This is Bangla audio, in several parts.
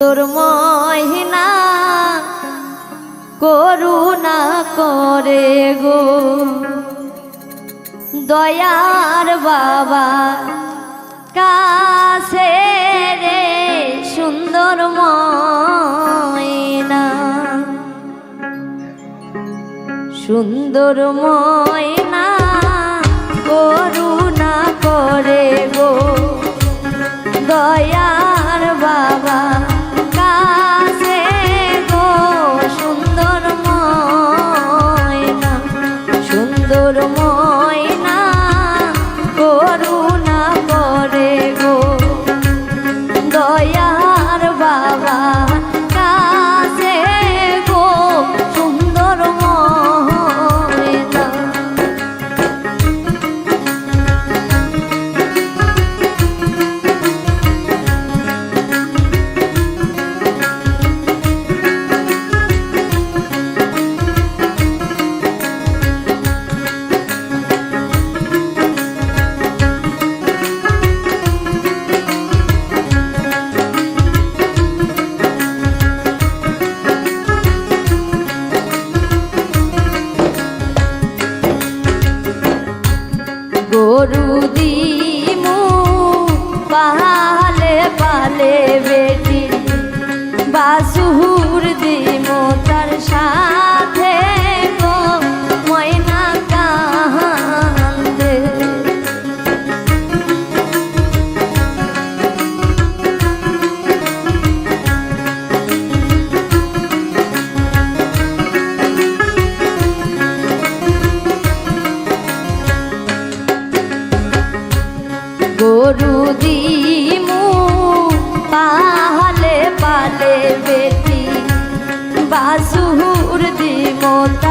তোর মহিনা করুণা করে গো। দয়ার বাবা কাছে রে সুন্দর ময়না। সুন্দর ময়না গরু দিমু পালে পালে বেটি। বাসুর দিমু তার সাথে।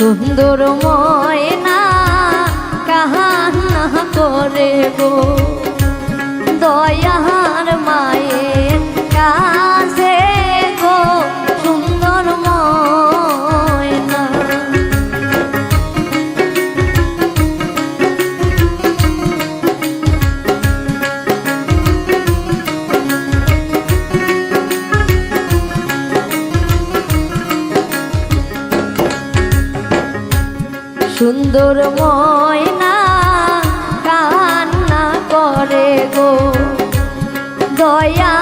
সুন্দর ময়না কাহান্না করে গো। দয়ার সুন্দর ময়না কান্না করে গো। দয়ার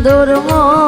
সুন্দর ময়না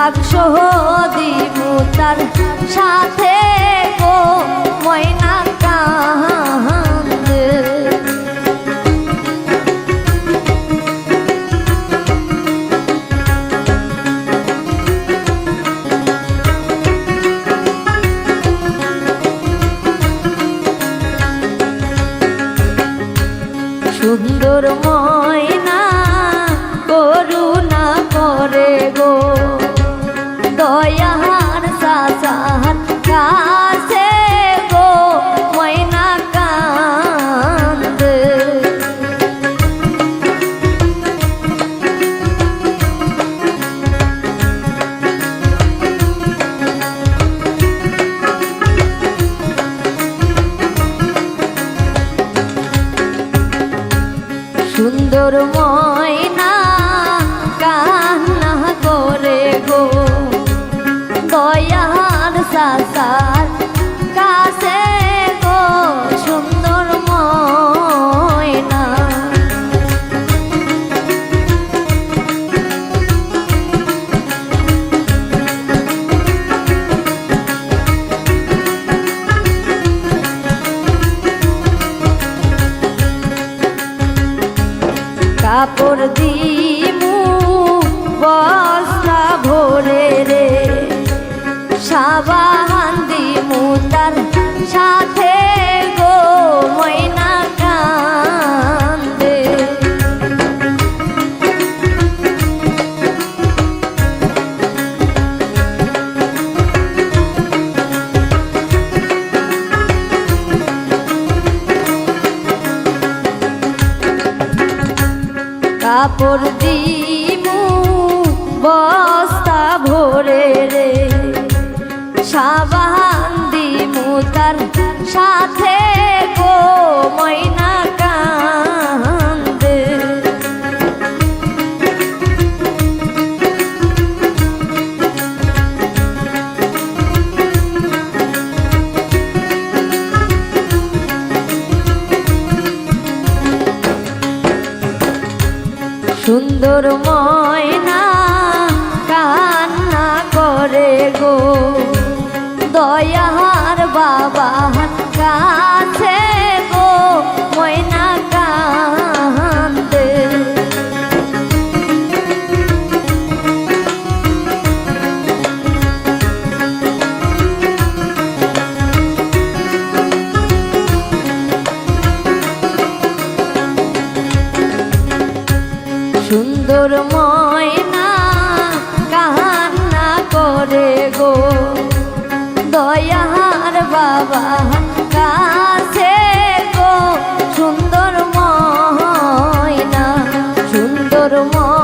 বাক্স দিমু তার সাথে গো ময়না কান্দে। সুন্দর ময়না সুন্দর ময়না কান্না করে গো। দয়ার সাসার কাপড় দিমু বস্তা ভরে রে। সাবান দিমু তার সাথে গো। সুন্দর ময়না কান্না করে গো। দয়ার সুন্দর ময়না কান্না করে গো। দয়ার বাবা কাছে গো সুন্দর ময়না সুন্দর ময়না।